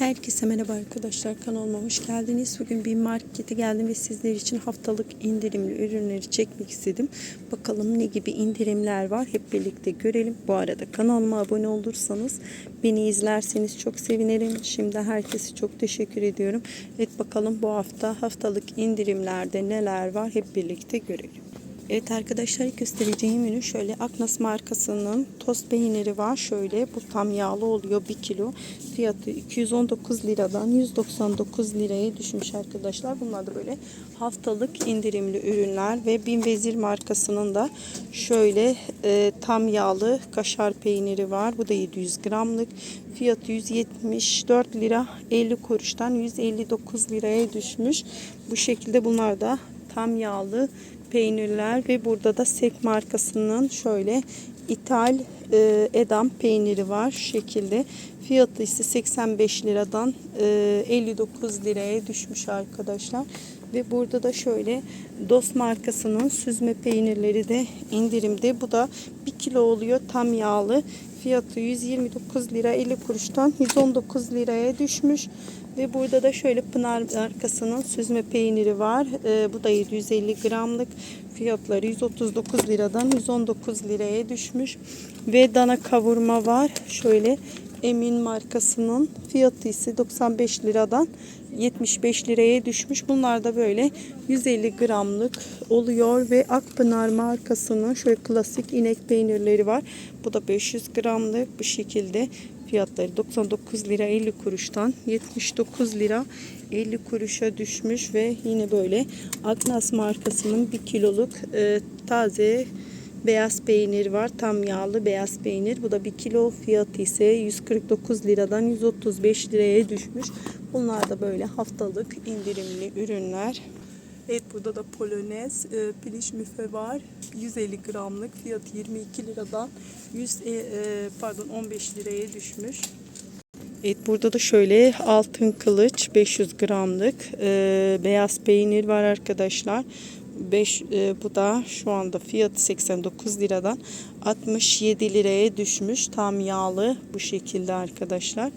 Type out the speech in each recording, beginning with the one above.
Herkese merhaba arkadaşlar kanalıma hoş geldiniz. Bugün bir markete geldim ve sizler için haftalık indirimli ürünleri çekmek istedim. Bakalım ne gibi indirimler var hep birlikte görelim. Bu arada kanalıma abone olursanız beni izlerseniz çok sevinirim. Şimdi herkese çok teşekkür ediyorum. Evet bakalım bu hafta haftalık indirimlerde neler var hep birlikte görelim. Evet arkadaşlar göstereceğim ürün şöyle Aknas markasının tost peyniri var. Şöyle bu tam yağlı oluyor 1 kilo. Fiyatı 219 liradan 199 liraya düşmüş arkadaşlar. Bunlar da böyle haftalık indirimli ürünler ve Bin Vezir markasının da şöyle e, tam yağlı kaşar peyniri var. Bu da 700 gramlık. Fiyatı 174 lira 50 kuruştan 159 liraya düşmüş. Bu şekilde bunlar da tam yağlı peynirler ve burada da Sek markasının şöyle ithal e, edam peyniri var şekilde. Fiyatı ise 85 liradan e, 59 liraya düşmüş arkadaşlar. Ve burada da şöyle Dost markasının süzme peynirleri de indirimde. Bu da 1 kilo oluyor tam yağlı. Fiyatı 129 lira 50 kuruştan 119 liraya düşmüş. Ve burada da şöyle Pınar markasının süzme peyniri var. Ee, bu da 750 gramlık. Fiyatları 139 liradan 119 liraya düşmüş. Ve dana kavurma var. Şöyle Emin markasının fiyatı ise 95 liradan 75 liraya düşmüş. Bunlar da böyle 150 gramlık oluyor ve Akpınar markasının şöyle klasik inek peynirleri var. Bu da 500 gramlık bu şekilde fiyatları 99 lira 50 kuruştan 79 lira 50 kuruşa düşmüş ve yine böyle Agnas markasının 1 kiloluk e, taze beyaz peynir var. Tam yağlı beyaz peynir. Bu da 1 kilo fiyatı ise 149 liradan 135 liraya düşmüş. Bunlar da böyle haftalık indirimli ürünler. Evet burada da polonez e, piliç müfe var. 150 gramlık fiyatı 22 liradan 100 e, e, pardon 15 liraya düşmüş. Evet burada da şöyle altın kılıç 500 gramlık e, beyaz peynir var arkadaşlar. 5 e, bu da şu anda fiyatı 89 liradan 67 liraya düşmüş. Tam yağlı bu şekilde arkadaşlar.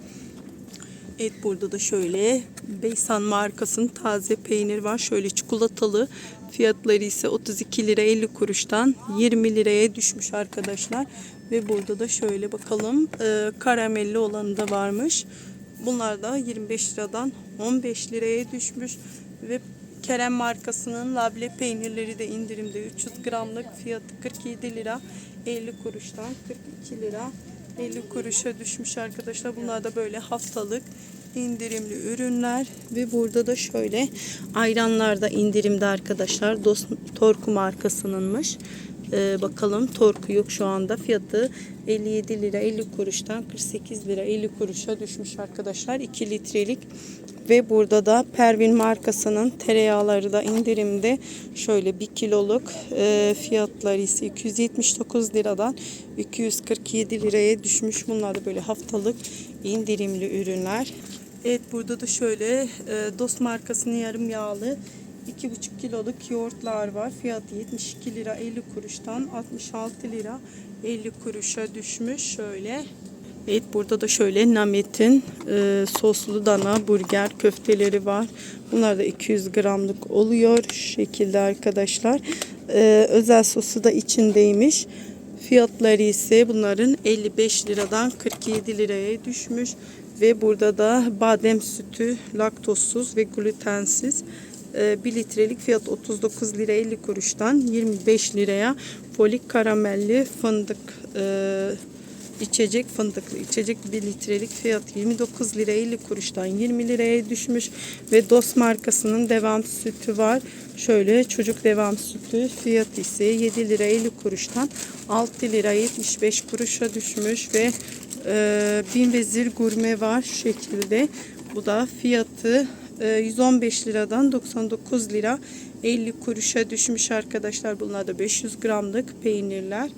Evet burada da şöyle Beysan markasının taze peynir var. Şöyle çikolatalı fiyatları ise 32 lira 50 kuruştan 20 liraya düşmüş arkadaşlar. Ve burada da şöyle bakalım e, karamelli olanı da varmış. Bunlar da 25 liradan 15 liraya düşmüş. Ve Kerem markasının labne peynirleri de indirimde 300 gramlık fiyatı 47 lira 50 kuruştan 42 lira 50 kuruşa düşmüş arkadaşlar. Bunlar da böyle haftalık indirimli ürünler ve burada da şöyle ayranlar da indirimde arkadaşlar. Dost Torku markasınınmış. Ee, bakalım Torku yok şu anda. Fiyatı 57 lira 50 kuruştan 48 lira 50 kuruşa düşmüş arkadaşlar. 2 litrelik ve burada da Pervin markasının tereyağları da indirimde. Şöyle 1 kiloluk e, fiyatları ise 279 liradan 247 liraya düşmüş. Bunlar da böyle haftalık indirimli ürünler. Evet burada da şöyle e, Dost markasının yarım yağlı 2,5 kiloluk yoğurtlar var. Fiyatı 72 lira 50 kuruştan 66 lira 50 kuruşa düşmüş. Şöyle Evet burada da şöyle Namet'in e, soslu dana burger köfteleri var. Bunlar da 200 gramlık oluyor. Şu şekilde arkadaşlar. E, özel sosu da içindeymiş. Fiyatları ise bunların 55 liradan 47 liraya düşmüş. Ve burada da badem sütü laktozsuz ve glutensiz. 1 litrelik fiyat 39 lira 50 kuruştan 25 liraya folik karamelli fındık e, içecek fındıklı içecek 1 litrelik fiyat 29 lira 50 kuruştan 20 liraya düşmüş ve DOS markasının devam sütü var. Şöyle çocuk devam sütü fiyat ise 7 lira 50 kuruştan 6 lira 75 kuruşa düşmüş ve e, bin vezir gurme var şu şekilde. Bu da fiyatı e, 115 liradan 99 lira 50 kuruşa düşmüş arkadaşlar. Bunlar da 500 gramlık peynirler.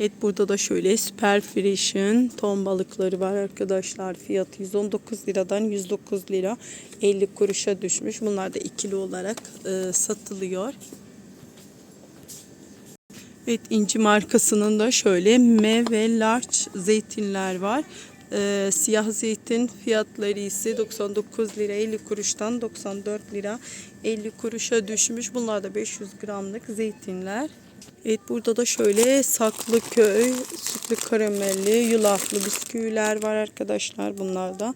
Evet burada da şöyle Super Fresh'in ton balıkları var arkadaşlar. Fiyatı 119 liradan 109 lira 50 kuruşa düşmüş. Bunlar da ikili olarak e, satılıyor. Evet inci markasının da şöyle M ve large zeytinler var. Ee, siyah zeytin fiyatları ise 99 lira 50 kuruştan 94 lira 50 kuruşa düşmüş. Bunlar da 500 gramlık zeytinler. Evet burada da şöyle Saklıköy sütlü karamelli yulaflı bisküviler var arkadaşlar bunlarda.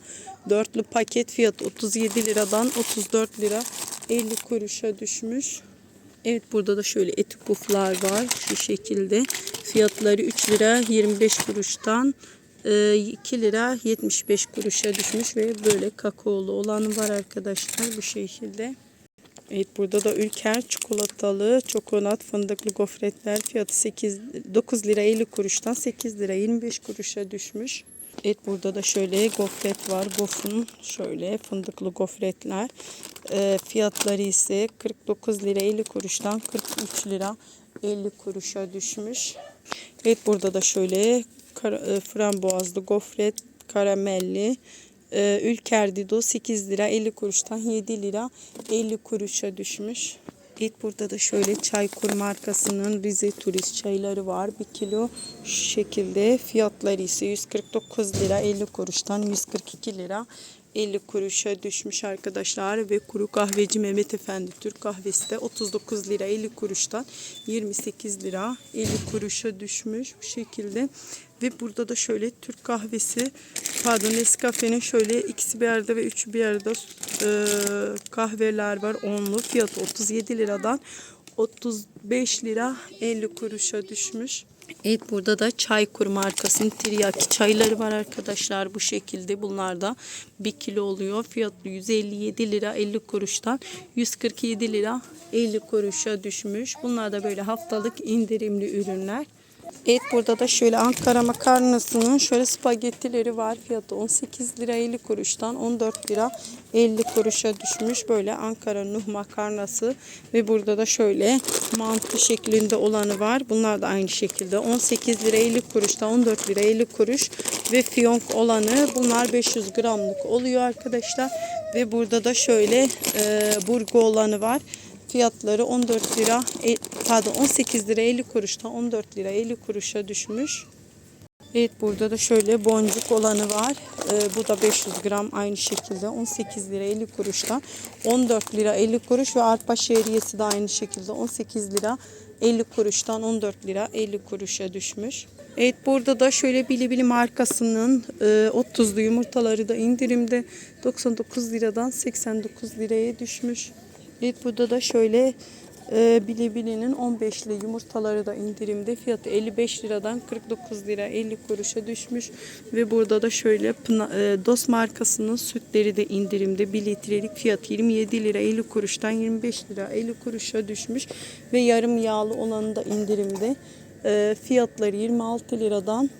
Dörtlü paket fiyatı 37 liradan 34 lira 50 kuruşa düşmüş. Evet burada da şöyle eti puflar var şu şekilde. Fiyatları 3 lira 25 kuruştan e, 2 lira 75 kuruşa düşmüş ve böyle kakaolu olanı var arkadaşlar bu şekilde. Evet burada da Ülker çikolatalı çokonat fındıklı gofretler fiyatı 8 9 lira 50 kuruştan 8 lira 25 kuruşa düşmüş. Evet burada da şöyle gofret var. Gofun şöyle fındıklı gofretler. Ee, fiyatları ise 49 lira 50 kuruştan 43 lira 50 kuruşa düşmüş. Evet burada da şöyle e, frambuazlı gofret karamelli ee, Ülker Dido 8 lira 50 kuruştan 7 lira 50 kuruşa düşmüş. Evet burada da şöyle Çaykur markasının Rize Turist çayları var. 1 kilo şu şekilde fiyatları ise 149 lira 50 kuruştan 142 lira 50 kuruşa düşmüş arkadaşlar ve kuru kahveci Mehmet Efendi Türk kahvesi de 39 lira 50 kuruştan 28 lira 50 kuruşa düşmüş bu şekilde ve burada da şöyle Türk kahvesi pardon Nescafe'nin şöyle ikisi bir yerde ve üçü bir yerde e, kahveler var onlu fiyatı 37 liradan 35 lira 50 kuruşa düşmüş. Evet burada da Çaykur markasının tiryaki çayları var arkadaşlar bu şekilde. Bunlar da 1 kilo oluyor. Fiyatı 157 lira 50 kuruştan 147 lira 50 kuruşa düşmüş. Bunlar da böyle haftalık indirimli ürünler. Evet burada da şöyle Ankara makarnasının şöyle spagettileri var. Fiyatı 18 lira 50 kuruştan 14 lira 50 kuruşa düşmüş. Böyle Ankara Nuh makarnası ve burada da şöyle mantı şeklinde olanı var. Bunlar da aynı şekilde 18 lira 50 kuruştan 14 lira 50 kuruş ve fiyonk olanı bunlar 500 gramlık oluyor arkadaşlar. Ve burada da şöyle e, burgu olanı var. Fiyatları 14 lira e, pardon 18 lira 50 kuruştan 14 lira 50 kuruşa düşmüş. Evet burada da şöyle boncuk olanı var. Ee, bu da 500 gram aynı şekilde 18 lira 50 kuruştan 14 lira 50 kuruş ve arpa şehriyesi de aynı şekilde 18 lira 50 kuruştan 14 lira 50 kuruşa düşmüş. Evet burada da şöyle Bilibili markasının e, 30'lu yumurtaları da indirimde 99 liradan 89 liraya düşmüş. Evet burada da şöyle e, Bilibili'nin 15'li yumurtaları da indirimde. Fiyatı 55 liradan 49 lira 50 kuruşa düşmüş. Ve burada da şöyle e, Dos markasının sütleri de indirimde. 1 litrelik fiyat 27 lira 50 kuruştan 25 lira 50 kuruşa düşmüş. Ve yarım yağlı olanı da indirimde. E, fiyatları 26 liradan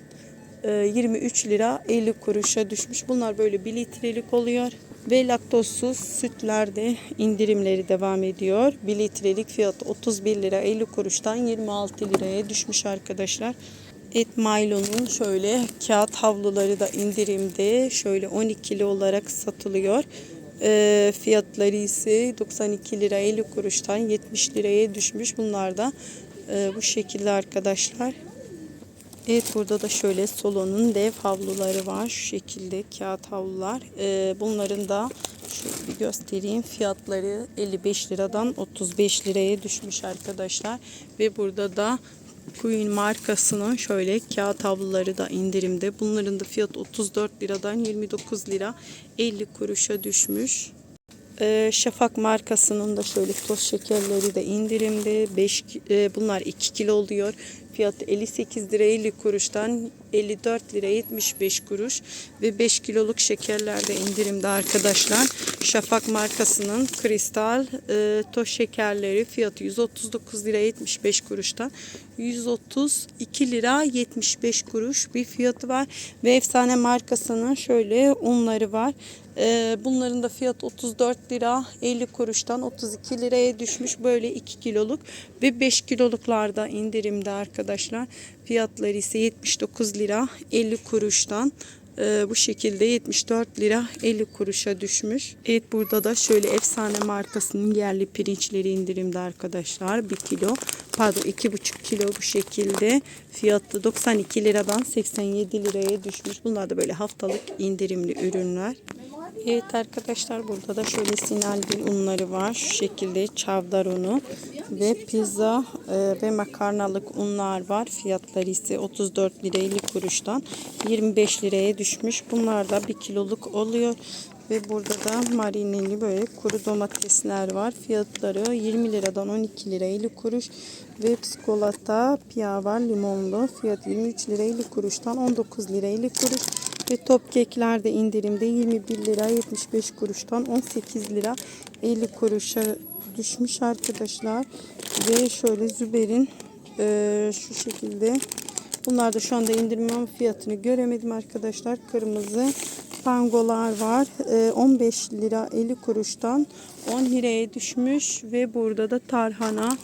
e, 23 lira 50 kuruşa düşmüş. Bunlar böyle 1 litrelik oluyor. Ve laktozsuz sütlerde indirimleri devam ediyor. 1 litrelik fiyatı 31 lira 50 kuruştan 26 liraya düşmüş arkadaşlar. Et Milo'nun şöyle kağıt havluları da indirimde. Şöyle 12'li olarak satılıyor. E, fiyatları ise 92 lira 50 kuruştan 70 liraya düşmüş. Bunlar da e, bu şekilde arkadaşlar. Evet burada da şöyle Solo'nun dev havluları var. Şu şekilde kağıt havlular. Ee, bunların da şöyle bir göstereyim. Fiyatları 55 liradan 35 liraya düşmüş arkadaşlar. Ve burada da Queen markasının şöyle kağıt havluları da indirimde. Bunların da fiyatı 34 liradan 29 lira 50 kuruşa düşmüş. Ee, Şafak markasının da şöyle toz şekerleri de indirimde. 5 e, bunlar 2 kilo oluyor. Fiyatı 58 lira 50 kuruştan 54 lira 75 kuruş ve 5 kiloluk şekerler de indirimde arkadaşlar. Şafak markasının kristal e, toz şekerleri fiyatı 139 lira 75 kuruştan 132 lira 75 kuruş bir fiyatı var ve efsane markasının şöyle unları var. E, bunların da fiyat 34 lira 50 kuruştan 32 liraya düşmüş böyle 2 kiloluk ve 5 kiloluklarda indirimde arkadaşlar. Fiyatları ise 79 lira 50 kuruştan Ee, bu şekilde 74 lira 50 kuruşa düşmüş. Evet burada da şöyle efsane markasının yerli pirinçleri indirimde arkadaşlar. 1 kilo pardon 2,5 kilo bu şekilde fiyatı 92 liradan 87 liraya düşmüş. Bunlar da böyle haftalık indirimli ürünler. Evet arkadaşlar burada da şöyle sinalgil unları var. Şu şekilde çavdar unu ve pizza e, ve makarnalık unlar var. Fiyatları ise 34 lira 50 kuruştan 25 liraya düşmüş. Bunlar da 1 kiloluk oluyor. Ve burada da marineli böyle kuru domatesler var. Fiyatları 20 liradan 12 lira 50 kuruş. Ve psikolata piyav var limonlu. Fiyat 23 lira 50 kuruştan 19 lira 50 kuruş. Ve top kekler de indirimde 21 lira 75 kuruştan 18 lira 50 kuruşa düşmüş arkadaşlar. Ve şöyle Züber'in e, şu şekilde bunlar da şu anda indirim ama fiyatını göremedim arkadaşlar. Kırmızı pangolar var. E, 15 lira 50 kuruştan 10 liraya düşmüş ve burada da tarhana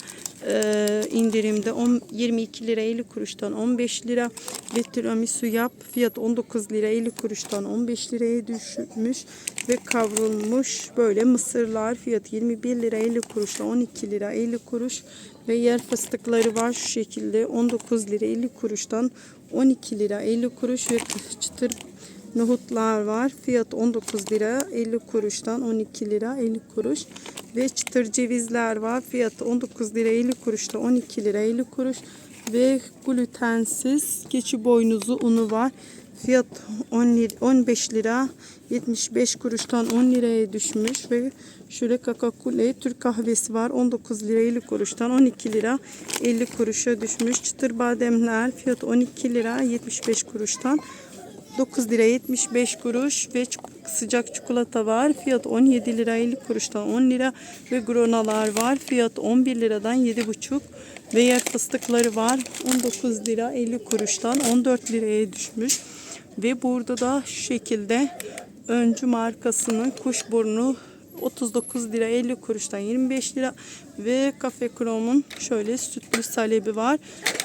e, indirimde 10, 22 lira 50 kuruştan 15 lira. Ve tiramisu yap fiyat 19 lira 50 kuruştan 15 liraya düşmüş ve kavrulmuş böyle mısırlar. Fiyat 21 lira 50 kuruştan 12 lira 50 kuruş ve yer fıstıkları var. Şu şekilde 19 lira 50 kuruştan 12 lira 50 kuruş ve çıtır Nohutlar var. Fiyat 19 lira 50 kuruştan 12 lira 50 kuruş. Ve çıtır cevizler var. Fiyat 19 lira 50 kuruştan 12 lira 50 kuruş. Ve glutensiz keçi boynuzu unu var. Fiyat 10 lira, 15 lira 75 kuruştan 10 liraya düşmüş ve şöyle kakakule Türk kahvesi var 19 lira 50 kuruştan 12 lira 50 kuruşa düşmüş. Çıtır bademler fiyat 12 lira 75 kuruştan 9 lira 75 kuruş ve sıcak çikolata var. Fiyat 17 lira 50 kuruştan 10 lira ve gronalar var. Fiyat 11 liradan 7,5 ve yer fıstıkları var. 19 lira 50 kuruştan 14 liraya düşmüş. Ve burada da şu şekilde öncü markasının kuşburnu 39 lira 50 kuruştan 25 lira ve Cafe Crom'un şöyle sütlü salebi var.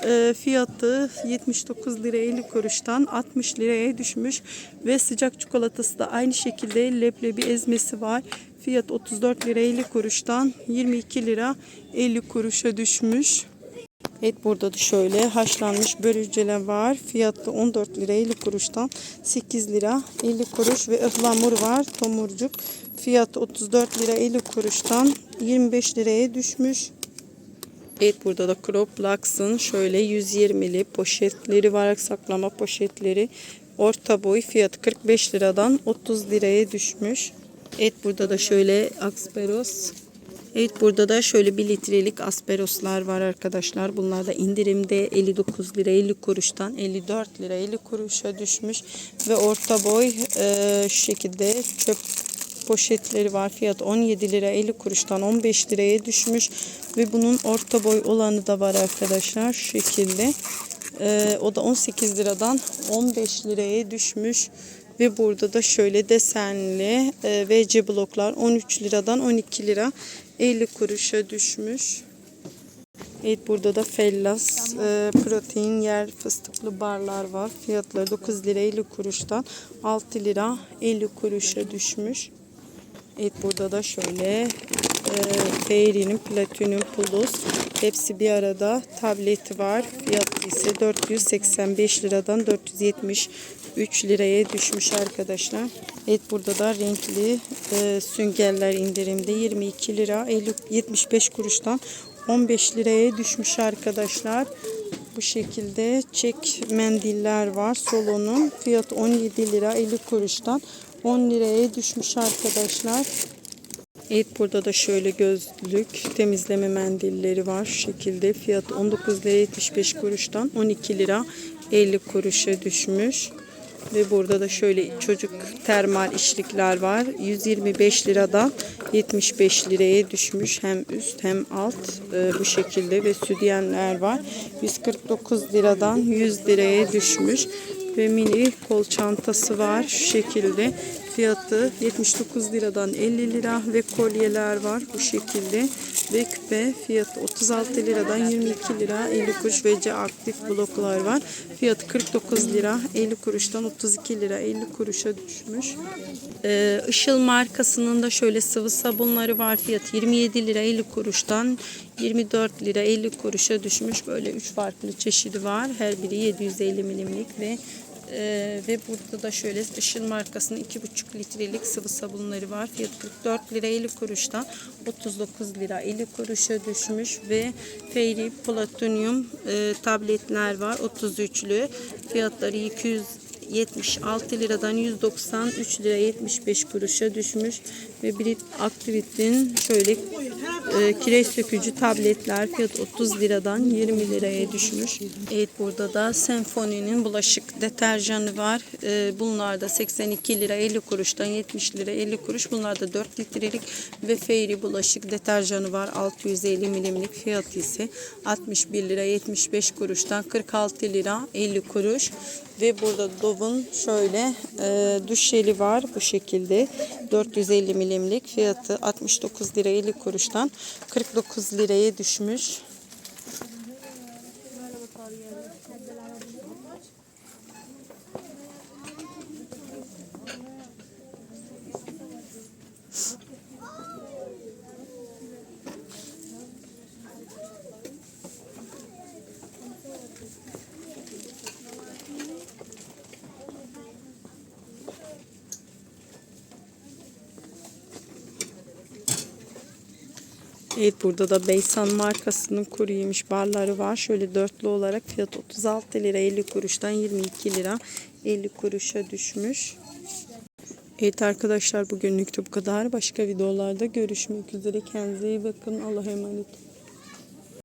E, fiyatı 79 lira 50 kuruştan 60 liraya düşmüş ve sıcak çikolatası da aynı şekilde leblebi ezmesi var. Fiyat 34 lira 50 kuruştan 22 lira 50 kuruşa düşmüş. Evet burada da şöyle haşlanmış börülceler var. Fiyatı 14 lira 50 kuruştan 8 lira 50 kuruş ve ıhlamur var. Tomurcuk. Fiyatı 34 lira 50 kuruştan 25 liraya düşmüş. Evet burada da Crop Lux'ın şöyle 120'li poşetleri var. Saklama poşetleri. Orta boy fiyatı 45 liradan 30 liraya düşmüş. Evet burada da şöyle Asperos Evet burada da şöyle bir litrelik asperoslar var arkadaşlar. Bunlar da indirimde 59 lira 50 kuruştan 54 lira 50 kuruşa düşmüş. Ve orta boy e, şu şekilde çöp poşetleri var. Fiyat 17 lira 50 kuruştan 15 liraya düşmüş. Ve bunun orta boy olanı da var arkadaşlar. Şu şekilde. E, o da 18 liradan 15 liraya düşmüş. Ve burada da şöyle desenli e, VC bloklar 13 liradan 12 lira 50 kuruşa düşmüş. Evet burada da Fellas e, protein yer fıstıklı barlar var. Fiyatları 9 lira 50 kuruştan 6 lira 50 kuruşa düşmüş. Evet burada da şöyle e, Fairy'nin Platinum Plus hepsi bir arada tableti var. Fiyatı ise 485 liradan 473 liraya düşmüş arkadaşlar. Evet burada da renkli e, süngerler indirimde 22 lira 50, 75 kuruştan 15 liraya düşmüş arkadaşlar. Bu şekilde çek mendiller var. Solonun fiyatı 17 lira 50 kuruştan 10 liraya düşmüş arkadaşlar. Evet burada da şöyle gözlük temizleme mendilleri var. Şu şekilde fiyatı 19 lira 75 kuruştan 12 lira 50 kuruşa düşmüş. Ve burada da şöyle çocuk termal işlikler var. 125 liradan 75 liraya düşmüş. Hem üst hem alt e, bu şekilde ve südyenler var. 149 liradan 100 liraya düşmüş. Ve mini kol çantası var şu şekilde. Fiyatı 79 liradan 50 lira ve kolyeler var bu şekilde. Ve küpe fiyatı 36 liradan 22 lira 50 kuruş ve C aktif bloklar var. Fiyatı 49 lira 50 kuruştan 32 lira 50 kuruşa düşmüş. Ee, Işıl markasının da şöyle sıvı sabunları var. Fiyatı 27 lira 50 kuruştan 24 lira 50 kuruşa düşmüş. Böyle 3 farklı çeşidi var. Her biri 750 milimlik ve ee, ve burada da şöyle Işıl markasının 2,5 litrelik sıvı sabunları var. Fiyatı 44 lira 50 kuruştan 39 lira 50 kuruşa düşmüş ve Fairy Platinum e, tabletler var 33'lü. Fiyatları 276 liradan 193 lira 75 kuruşa düşmüş ve Brit Activit'in şöyle e, kireç sökücü tabletler fiyat 30 liradan 20 liraya düşmüş. Evet burada da Senfoni'nin bulaşık deterjanı var. E, bunlar da 82 lira 50 kuruştan 70 lira 50 kuruş. Bunlar da 4 litrelik ve Fairy bulaşık deterjanı var. 650 milimlik fiyatı ise 61 lira 75 kuruştan 46 lira 50 kuruş. Ve burada Dove'un şöyle e, duş jeli var bu şekilde. 450 milimlik fiyatı 69 lira 50 kuruştan 49 liraya düşmüş. Evet burada da Beysan markasının kuru yemiş barları var. Şöyle dörtlü olarak fiyat 36 lira 50 kuruştan 22 lira 50 kuruşa düşmüş. Evet arkadaşlar bugünlük de bu kadar. Başka videolarda görüşmek üzere. Kendinize iyi bakın. Allah'a emanet.